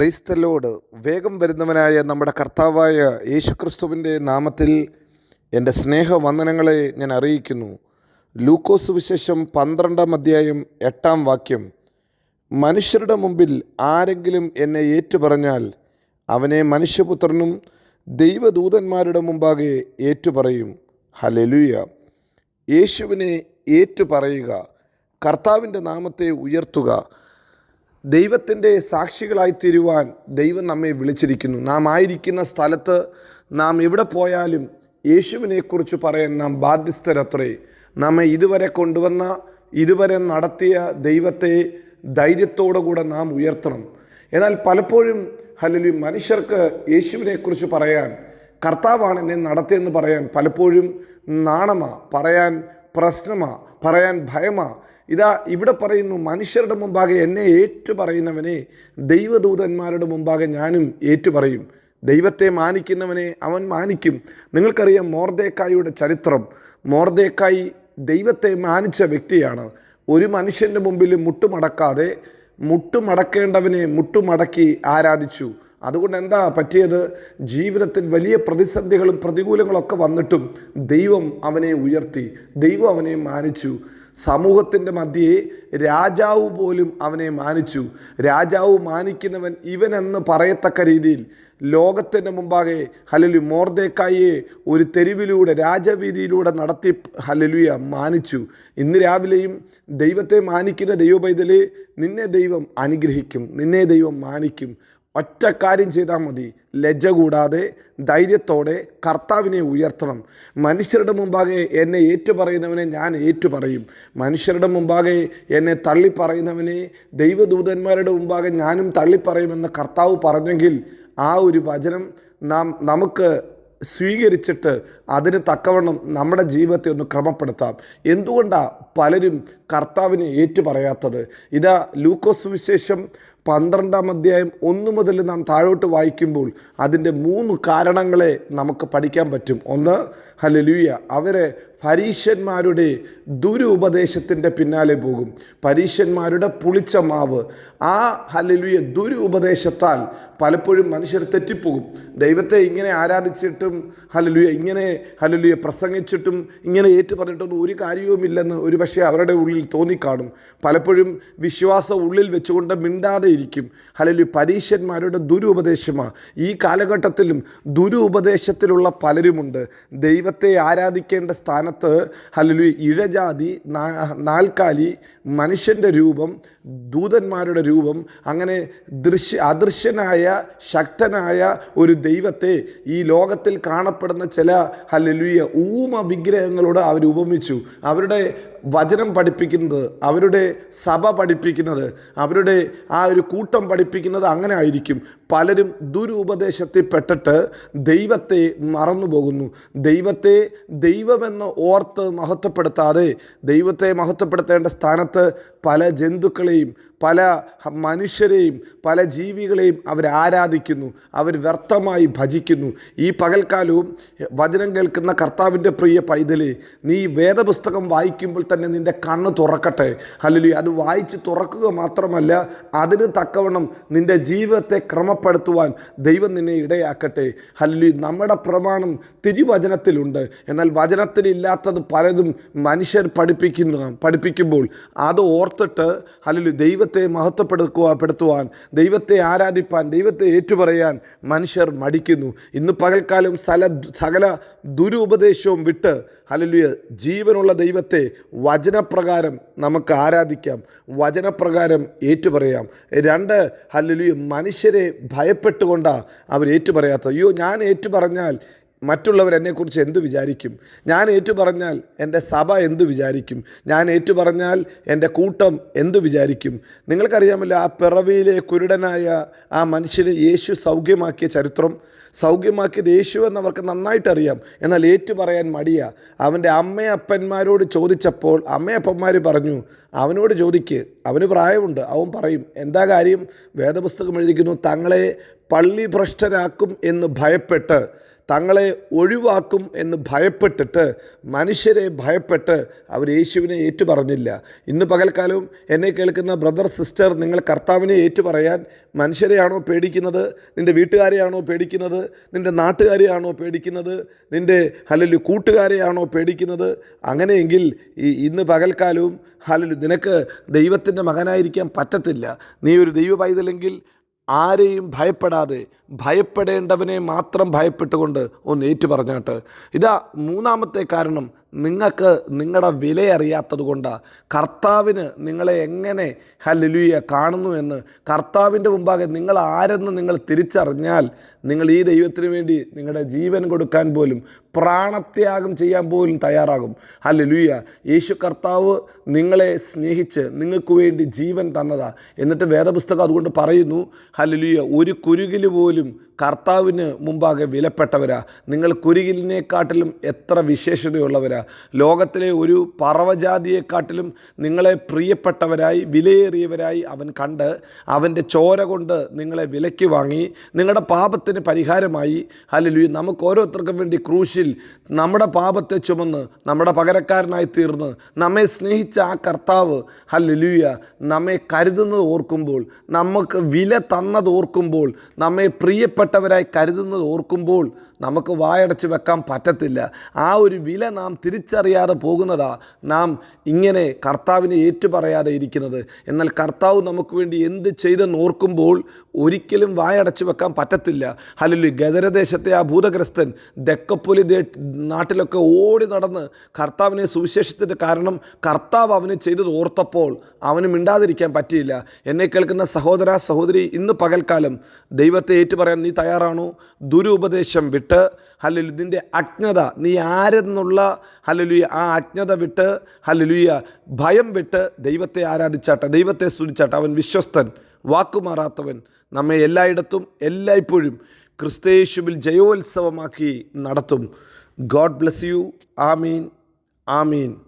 ക്രൈസ്തലോട് വേഗം വരുന്നവനായ നമ്മുടെ കർത്താവായ യേശുക്രിസ്തുവിന്റെ നാമത്തിൽ എന്റെ സ്നേഹവന്ദനങ്ങളെ ഞാൻ അറിയിക്കുന്നു. ലൂക്കോസ് വിശേഷം പന്ത്രണ്ടാം അധ്യായം എട്ടാം വാക്യം. മനുഷ്യരുടെ മുമ്പിൽ ആരെങ്കിലും എന്നെ ഏറ്റുപറഞ്ഞാൽ അവനെ മനുഷ്യപുത്രനും ദൈവദൂതന്മാരുടെ മുമ്പാകെ ഏറ്റുപറയും. ഹലലുയ യേശുവിനെ ഏറ്റുപറയുക കർത്താവിന്റെ നാമത്തെ ഉയർത്തുക ദൈവത്തിന്റെ സാക്ഷികളായി തീരുവാൻ ദൈവം നമ്മെ വിളിച്ചിരിക്കുന്നു. നാം ആയിരിക്കുന്ന സ്ഥലത്ത് നാം എവിടെ പോയാലും യേശുവിനെക്കുറിച്ച് പറയാൻ നാം ബാധ്യസ്ഥരത്രേ. നമ്മെ ഇതുവരെ കൊണ്ടുവന്ന ഇതുവരെ നടത്തിയ ദൈവത്തെ ധൈര്യത്തോടു കൂടെ നാം ഉയർത്തണം. എന്നാൽ പലപ്പോഴും അല്ലെങ്കിൽ മനുഷ്യർക്ക് യേശുവിനെക്കുറിച്ച് പറയാൻ കർത്താവാണ് എന്നെ നടത്തിയെന്ന് പറയാൻ പലപ്പോഴും നാണമാ പറയാൻ പ്രശ്നമാ പറയാൻ ഭയമാ. ഇതാ ഇവിടെ പറയുന്നു മനുഷ്യരുടെ മുമ്പാകെ എന്നെ ഏറ്റു പറയുന്നവനെ ദൈവദൂതന്മാരുടെ മുമ്പാകെ ഞാനും ഏറ്റു പറയും ദൈവത്തെ മാനിക്കുന്നവനെ അവൻ മാനിക്കും. നിങ്ങൾക്കറിയാം മോർദേക്കായിയുടെ ചരിത്രം. മോർദേക്കായി ദൈവത്തെ മാനിച്ച വ്യക്തിയാണ്. ഒരു മനുഷ്യന്റെ മുമ്പിൽ മുട്ടുമടക്കാതെ മുട്ടുമടക്കേണ്ടവനെ മുട്ടുമടക്കി ആരാധിച്ചു. അതുകൊണ്ട് എന്താ പറ്റിയത്? ജീവിതത്തിൽ വലിയ പ്രതിസന്ധികളും പ്രതികൂലങ്ങളൊക്കെ വന്നിട്ടും ദൈവം അവനെ ഉയർത്തി ദൈവം അവനെ മാനിച്ചു. സമൂഹത്തിന്റെ മധ്യേ രാജാവ് പോലും അവനെ മാനിച്ചു. രാജാവ് മാനിക്കുന്നവൻ ഇവനെന്ന് പറയത്തക്ക രീതിയിൽ ലോകത്തിന്റെ മുമ്പാകെ ഹലലു മോർദേക്കായെ ഒരു തെരുവിലൂടെ രാജവീതിയിലൂടെ നടത്തി ഹലലുയ മാനിച്ചു. ഇന്ന് രാവിലെയും ദൈവത്തെ മാനിക്കുന്ന ദൈവപൈതലെ നിന്നെ ദൈവം അനുഗ്രഹിക്കും നിന്നെ ദൈവം മാനിക്കും. ഒറ്റ കാര്യം ചെയ്താൽ മതി. ലജ്ജ കൂടാതെ ധൈര്യത്തോടെ കർത്താവിനെ ഉയർത്തണം. മനുഷ്യരുടെ മുമ്പാകെ എന്നെ ഏറ്റുപറയുന്നവനെ ഞാൻ ഏറ്റുപറയും. മനുഷ്യരുടെ മുമ്പാകെ എന്നെ തള്ളിപ്പറയുന്നവനെ ദൈവദൂതന്മാരുടെ മുമ്പാകെ ഞാനും തള്ളിപ്പറയുമെന്ന് കർത്താവ് പറഞ്ഞെങ്കിൽ ആ ഒരു വചനം നാം നമുക്ക് സ്വീകരിച്ചിട്ട് അതിന് തക്കവണ്ണം നമ്മുടെ ജീവിതത്തെ ഒന്ന് ക്രമപ്പെടുത്താം. എന്തുകൊണ്ടാണ് പലരും കർത്താവിനെ ഏറ്റുപറയാത്തത്? ഇതാ ലൂക്കോസ് വിശേഷം പന്ത്രണ്ടാം അധ്യായം ഒന്ന് മുതൽ നാം താഴോട്ട് വായിക്കുമ്പോൾ അതിന്റെ മൂന്ന് കാരണങ്ങളെ നമുക്ക് പഠിക്കാൻ പറ്റും. ഒന്ന് ഹലലൂയ അവരെ പരീശന്മാരുടെ ദുരുപദേശത്തിന്റെ പിന്നാലെ പോകും. പരീശന്മാരുടെ പുളിച്ച മാവ്. ആ ഹലലുയ ദുരുപദേശത്താൽ പലപ്പോഴും മനുഷ്യർ തെറ്റിപ്പോകും. ദൈവത്തെ ഇങ്ങനെ ആരാധിച്ചിട്ടും ഹലലുയ ഇങ്ങനെ ഹലലുയ പ്രസംഗിച്ചിട്ടും ഇങ്ങനെ ഏറ്റു പറഞ്ഞിട്ടൊന്നും ഒരു കാര്യവുമില്ലെന്ന് ഒരു പക്ഷേ അവരുടെ ഉള്ളിൽ തോന്നിക്കാണും. പലപ്പോഴും വിശ്വാസം ഉള്ളിൽ വെച്ചുകൊണ്ട് മിണ്ടാതെ ഇരിക്കും. ഹലലു പരീശന്മാരുടെ ദുരുപദേശമാണ് ഈ കാലഘട്ടത്തിലും ദുരുപദേശത്തിലുള്ള പലരുമുണ്ട്. ദൈവത്തെ ആരാധിക്കേണ്ട സ്ഥാനത്ത് ഹലലു ഇഴജാതി നാൽക്കാലി മനുഷ്യന്റെ രൂപം ദൂതന്മാരുടെ രൂപം അങ്ങനെ ദൃശ്യ അദൃശ്യനായ ശക്തനായ ഒരു ദൈവത്തെ ഈ ലോകത്തിൽ കാണപ്പെടുന്ന ചില ഹലലുയ ഊമ വിഗ്രഹങ്ങളോട് അവർ ഉപമിച്ചു. അവരുടെ വചനം പഠിപ്പിക്കുന്നത് അവരുടെ സഭ പഠിപ്പിക്കുന്നത് അവരുടെ ആ ഒരു കൂട്ടം പഠിപ്പിക്കുന്നത് അങ്ങനെ ആയിരിക്കും. പലരും ദുരുപദേശത്തിൽ പെട്ടിട്ട് ദൈവത്തെ മറന്നു പോകുന്നു ദൈവത്തെ ദൈവമെന്ന് ഓർത്ത് മഹത്വപ്പെടുത്താതെ ദൈവത്തെ മഹത്വപ്പെടുത്തേണ്ട സ്ഥാനത്ത് പല ജന്തുക്കളെയും പല മനുഷ്യരെയും പല ജീവികളെയും അവർ ആരാധിക്കുന്നു അവർ വ്യർത്ഥമായി ഭജിക്കുന്നു. ഈ പകൽക്കാലവും വചനം കേൾക്കുന്ന കർത്താവിന്റെ പ്രിയ പൈതലെ നീ വേദപുസ്തകം വായിക്കുമ്പോൾ തന്നെ നിന്റെ കണ്ണ് തുറക്കട്ടെ. അല്ലെങ്കിൽ അത് വായിച്ച് തുറക്കുക മാത്രമല്ല അതിന് തക്കവണ്ണം നിന്റെ ജീവിതത്തെ ക്രമപ്പെടുത്തുവാൻ ദൈവം നിന്നെ ഇടയാക്കട്ടെ. അല്ലെങ്കിൽ നമ്മുടെ പ്രമാണം തിരുവചനത്തിലുണ്ട്. എന്നാൽ വചനത്തിലില്ലാത്തത് പലതും മനുഷ്യർ പഠിപ്പിക്കുന്ന പഠിപ്പിക്കുമ്പോൾ അത് ഓർത്തിട്ട് അല്ലെങ്കിൽ ദൈവത്തെ മഹത്വപ്പെടുക്കുക പെടുത്തുവാൻ ദൈവത്തെ ആരാധിപ്പാൻ ദൈവത്തെ ഏറ്റുപറയാൻ മനുഷ്യർ മടിക്കുന്നു. ഇന്ന് പകൽക്കാലം സല സകല ദുരുപദേശവും വിട്ട് ഹലലുയ ജീവനുള്ള ദൈവത്തെ വചനപ്രകാരം നമുക്ക് ആരാധിക്കാം വചനപ്രകാരം ഏറ്റുപറയാം. രണ്ട് ഹലലുയ മനുഷ്യരെ ഭയപ്പെട്ടുകൊണ്ടാണ് അവർ ഏറ്റുപറയാത്തത്. അയ്യോ ഞാൻ ഏറ്റുപറഞ്ഞാൽ മറ്റുള്ളവർ എന്നെക്കുറിച്ച് എന്ത് വിചാരിക്കും? ഞാൻ ഏറ്റു പറഞ്ഞാൽ എന്റെ സഭ എന്തു വിചാരിക്കും? ഞാൻ ഏറ്റു പറഞ്ഞാൽ എന്റെ കൂട്ടം എന്ത് വിചാരിക്കും? നിങ്ങൾക്കറിയാമല്ലോ ആ പിറവിയിലെ കുരുടനായ ആ മനുഷ്യനെ യേശു സൗഖ്യമാക്കിയ ചരിത്രം. സൗഖ്യമാക്കിയത് യേശു എന്നവർക്ക് നന്നായിട്ടറിയാം. എന്നാൽ ഏറ്റു പറയാൻ മടിയ. അവന്റെ അമ്മയപ്പന്മാരോട് ചോദിച്ചപ്പോൾ അമ്മയപ്പന്മാർ പറഞ്ഞു അവനോട് ചോദിക്ക്. അവന് പ്രായമുണ്ട്. അവൻ പറയും എന്താ കാര്യം? വേദപുസ്തകം എഴുതിക്കുന്നു തങ്ങളെ പള്ളി ഭ്രഷ്ടരാക്കും എന്ന് ഭയപ്പെട്ട് തങ്ങളെ ഒഴിവാക്കും എന്ന് ഭയപ്പെട്ടിട്ട് മനുഷ്യരെ ഭയപ്പെട്ട് അവർ യേശുവിനെ ഏറ്റുപറഞ്ഞില്ല. ഇന്ന് പകൽക്കാലവും എന്നെ കേൾക്കുന്ന ബ്രദർ സിസ്റ്റർ നിങ്ങൾ കർത്താവിനെ ഏറ്റുപറയാൻ മനുഷ്യരെയാണോ പേടിക്കുന്നത്? നിന്റെ വീട്ടുകാരെയാണോ പേടിക്കുന്നത്? നിന്റെ നാട്ടുകാരെയാണോ പേടിക്കുന്നത്? നിന്റെ അല്ലെങ്കിൽ കൂട്ടുകാരെയാണോ പേടിക്കുന്നത്? അങ്ങനെയെങ്കിൽ ഈ ഇന്ന് പകൽക്കാലവും അല്ലെങ്കിൽ നിനക്ക് ദൈവത്തിന്റെ മകനായിരിക്കാൻ പറ്റത്തില്ല. നീ ഒരു ദൈവ പൈതലെങ്കിൽ ആരെയും ഭയപ്പെടാതെ ഭയപ്പെടേണ്ടവനെ മാത്രം ഭയപ്പെട്ടുകൊണ്ട് ഒന്ന് ഏറ്റു പറഞ്ഞാട്ട് ഇതാ മൂന്നാമത്തെ കാരണം. നിങ്ങൾക്ക് നിങ്ങളുടെ വില അറിയാത്തത് കൊണ്ടാണ് കർത്താവിന് നിങ്ങളെ എങ്ങനെ ഹല്ലുയ കാണുന്നു എന്ന് കർത്താവിന്റെ മുമ്പാകെ നിങ്ങൾ ആരെന്ന് നിങ്ങൾ തിരിച്ചറിഞ്ഞാൽ നിങ്ങൾ ഈ ദൈവത്തിന് വേണ്ടി നിങ്ങളുടെ ജീവൻ കൊടുക്കാൻ പോലും പ്രാണത്യാഗം ചെയ്യാൻ പോലും തയ്യാറാകും. ഹല്ലുയ യേശു കർത്താവ് നിങ്ങളെ സ്നേഹിച്ച് നിങ്ങൾക്ക് വേണ്ടി ജീവൻ തന്നതാ. എന്നിട്ട് വേദപുസ്തകം അതുകൊണ്ട് പറയുന്നു ഹല്ലുയ ഒരു കുരുകിൽ പോലും കർത്താവിന് മുമ്പാകെ വിലപ്പെട്ടവരാ. നിങ്ങൾ കുരുകിലിനെക്കാട്ടിലും എത്ര വിശേഷതയുള്ളവരാ. ലോകത്തിലെ ഒരു പറവജാതിയെക്കാട്ടിലും നിങ്ങളെ പ്രിയപ്പെട്ടവരായി വിലയേറിയവരായി അവൻ കണ്ട് അവന്റെ ചോര കൊണ്ട് നിങ്ങളെ വിലയ്ക്ക് വാങ്ങി നിങ്ങളുടെ പാപത്തിന് പരിഹാരമായി. അല്ലെങ്കിൽ നമുക്ക് ഓരോരുത്തർക്കും വേണ്ടി ക്രൂശിൽ നമ്മുടെ പാപത്തെ ചുമന്ന് നമ്മുടെ പകരക്കാരനായി തീർന്ന് നമ്മെ സ്നേഹിച്ച ആ കർത്താവ് ഹല്ലേലൂയ നമ്മെ കരുതുന്നത് ഓർക്കുമ്പോൾ നമുക്ക് വില തന്നത് ഓർക്കുമ്പോൾ നമ്മെ പ്രിയപ്പെട്ടവരായി കരുതുന്നത് ഓർക്കുമ്പോൾ നമുക്ക് വായടച്ച് വെക്കാൻ പറ്റത്തില്ല. ആ ഒരു വില നാം തിരിച്ചറിയാതെ പോകുന്നതാ നാം ഇങ്ങനെ കർത്താവിനെ ഏറ്റുപറയാതെ ഇരിക്കുന്നത്. എന്നാൽ കർത്താവ് നമുക്ക് വേണ്ടി എന്ത് ചെയ്തെന്ന് ഓർക്കുമ്പോൾ ഒരിക്കലും വായടച്ചു വെക്കാൻ പറ്റത്തില്ല. ഹല്ലേലൂയ. ഗദരദേശത്തെ ആ ഭൂതഗ്രസ്തൻ ദക്കപ്പൊലി നാട്ടിലൊക്കെ ഓടി നടന്ന് കർത്താവിനെ സുവിശേഷത്തിന്റെ കാരണം കർത്താവ് അവന് ചെയ്തത് ഓർത്തപ്പോൾ അവന് മിണ്ടാതിരിക്കാൻ പറ്റിയില്ല. എന്നെ കേൾക്കുന്ന സഹോദര സഹോദരി ഇന്ന് പകൽക്കാലം ദൈവത്തെ ഏറ്റുപറയാൻ നീ തയ്യാറാണോ? ദുരുപദേശം വിട്ട് ഹലലു നിന്റെ അജ്ഞത നീ ആരെന്നുള്ള ഹലലുയ ആ അജ്ഞത വിട്ട് ഹലലുയ ഭയം വിട്ട് ദൈവത്തെ ആരാധിച്ചാട്ടെ ദൈവത്തെ സ്തുതിച്ചാട്ടെ. അവൻ വിശ്വസ്തൻ. വാക്കുമാറാത്തവൻ നമ്മെ എല്ലായിടത്തും എല്ലായ്പ്പോഴും ക്രിസ്തയേശുവിൽ ജയോത്സവമാക്കി നടത്തും. God bless you. Amin. Amin.